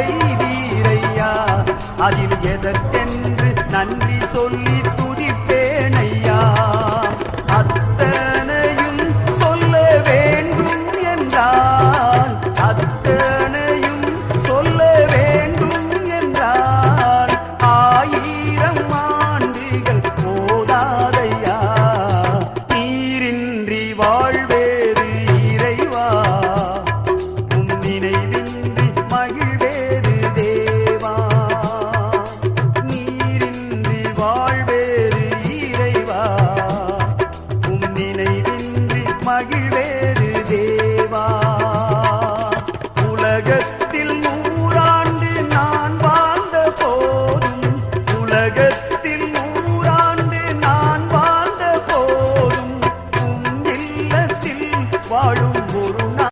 செய்தீரையா? அதில் எதற்கென்று நன்றி சொல்லி துதிப்பேனையா? அத்தனையும் சொல்ல வேண்டும் என்றார் வேறு தேவா. உலகத்தில்